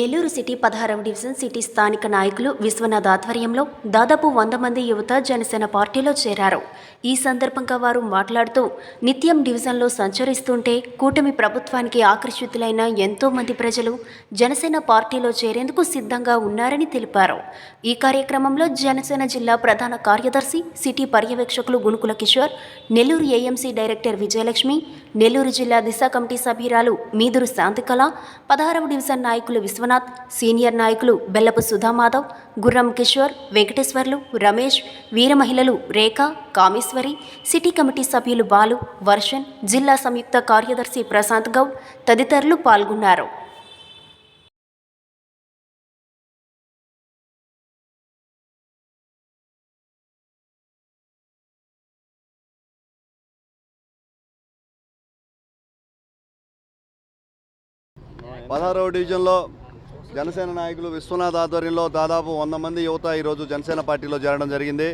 Nellore city పదహారవ division city స్థానిక నాయకులు విశ్వనాథ్ ఆధ్వర్యంలో దాదాపు వంద మంది యువత జనసేన పార్టీలో చేరారు. ఈ సందర్భంగా వారు మాట్లాడుతూ నిత్యం డివిజన్లో సంచరిస్తుంటే కూటమి ప్రభుత్వానికి ఆకర్షితులైన ఎంతో మంది ప్రజలు జనసేన పార్టీలో చేరేందుకు సిద్ధంగా ఉన్నారని తెలిపారు. ఈ కార్యక్రమంలో జనసేన జిల్లా ప్రధాన కార్యదర్శి సిటీ పర్యవేక్షకులు గుణుకుల కిషోర్ నెల్లూరు ఏఎంసీ డైరెక్టర్ విజయలక్ష్మి నెల్లూరు జిల్లా దిశ కమిటీ సభ్యురాలు మీదురు శాంతికళ పదహారవ డివిజన్ నాయకులు విశ్వనాథ్ సీనియర్ నాయకులు బెల్లపు సుధామాధవ్ గుర్రం కిషోర్ వెంకటేశ్వర్లు రమేష్ వీర మహిళలు రేఖ కామేశ్వరి సిటీ కమిటీ సభ్యులు బాలు వర్షన్ జిల్లా సంయుక్త కార్యదర్శి ప్రశాంత్ గౌడ్ తదితరులు పాల్గొన్నారు. పదహారవ డివిజన్లో జనసేన నాయకులు విశ్వనాథ్ ఆధ్వర్యంలో దాదాపు వంద మంది యువత ఈరోజు జనసేన పార్టీలో చేరడం జరిగింది.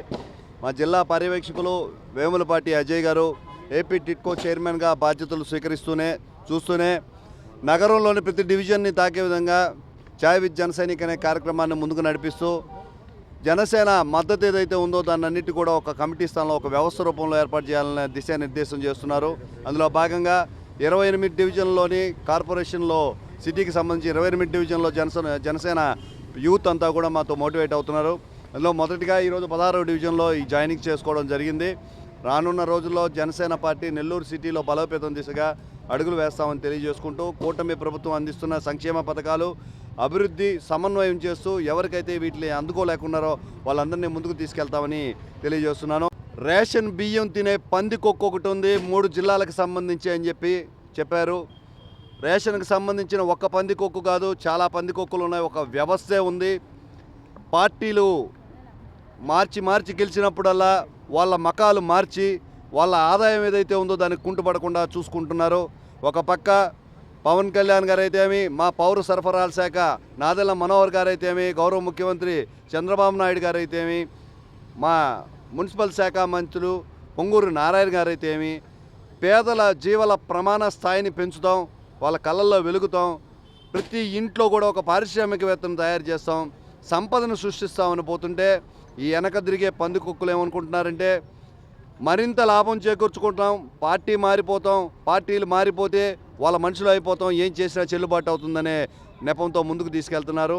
మా జిల్లా పర్యవేక్షకులు వేములపాటి అజయ్ గారు ఏపీ టిట్కో చైర్మన్గా బాధ్యతలు స్వీకరిస్తూనే చూస్తూనే నగరంలోని ప్రతి డివిజన్ని తాకే విధంగా ఛాయ్ విత్ జనసైనిక్ అనే కార్యక్రమాన్ని ముందుకు నడిపిస్తూ జనసేన మద్దతు ఏదైతే ఉందో దాన్నన్నిటి కూడా ఒక కమిటీ స్థానంలో ఒక వ్యవస్థ రూపంలో ఏర్పాటు చేయాలనే దిశానిర్దేశం చేస్తున్నారు. అందులో భాగంగా ఇరవై ఎనిమిది డివిజన్లోని కార్పొరేషన్లో సిటీకి సంబంధించి ఇరవై ఎనిమిది డివిజన్లో జనసేన జనసేన యూత్ అంతా కూడా మాతో మోటివేట్ అవుతున్నారు. అందులో మొదటిగా ఈరోజు పదహారవ డివిజన్లో ఈ జాయినింగ్ చేసుకోవడం జరిగింది. రానున్న రోజుల్లో జనసేన పార్టీ నెల్లూరు సిటీలో బలోపేతం దిశగా అడుగులు వేస్తామని తెలియజేసుకుంటూ కూటమి ప్రభుత్వం అందిస్తున్న సంక్షేమ పథకాలు అభివృద్ధి సమన్వయం చేస్తూ ఎవరికైతే వీటిని అందుకోలేకున్నారో వాళ్ళందరినీ ముందుకు తీసుకెళ్తామని తెలియజేస్తున్నాను. రేషన్ బియ్యం తినే పంది కుక్క ఒకటి ఉంది. మూడు జిల్లాలకు సంబంధించి అని చెప్పి చెప్పారు. రేషన్కి సంబంధించిన ఒక్క పందికొక్కు కాదు చాలా పందికొక్కులు ఉన్నాయి. ఒక వ్యవస్థే ఉంది. పార్టీలు మార్చి మార్చి గెలిచినప్పుడల్లా వాళ్ళ మకాలు మార్చి వాళ్ళ ఆదాయం ఏదైతే ఉందో దానికి కుంటుపడకుండా చూసుకుంటున్నారు. ఒక పక్క పవన్ కళ్యాణ్ గారు అయితేమి మా పౌర సరఫరాల శాఖ నాదెల్ల మనోహర్ గారు అయితేమి గౌరవ ముఖ్యమంత్రి చంద్రబాబు నాయుడు గారు అయితేమి మా మున్సిపల్ శాఖ మంత్రులు పొంగూరు నారాయణ గారు అయితేమి పేదల జీవల ప్రమాణ స్థాయిని పెంచుతాం. వాళ్ళ కళ్ళల్లో వెలుగుతాం. ప్రతి ఇంట్లో కూడా ఒక పారిశ్రామికవేత్తను తయారు చేస్తాం. సంపదను సృష్టిస్తామని పోతుంటే ఈ వెనక తిరిగే పందికొక్కులు ఏమనుకుంటున్నారంటే మరింత లాభం చేకూర్చుకుంటాం పార్టీ మారిపోతాం పార్టీలు మారిపోతే వాళ్ళ మనుషులు అయిపోతాం ఏం చేసినా చెల్లుబాటు అవుతుందనే నెపంతో ముందుకు తీసుకెళ్తున్నారు.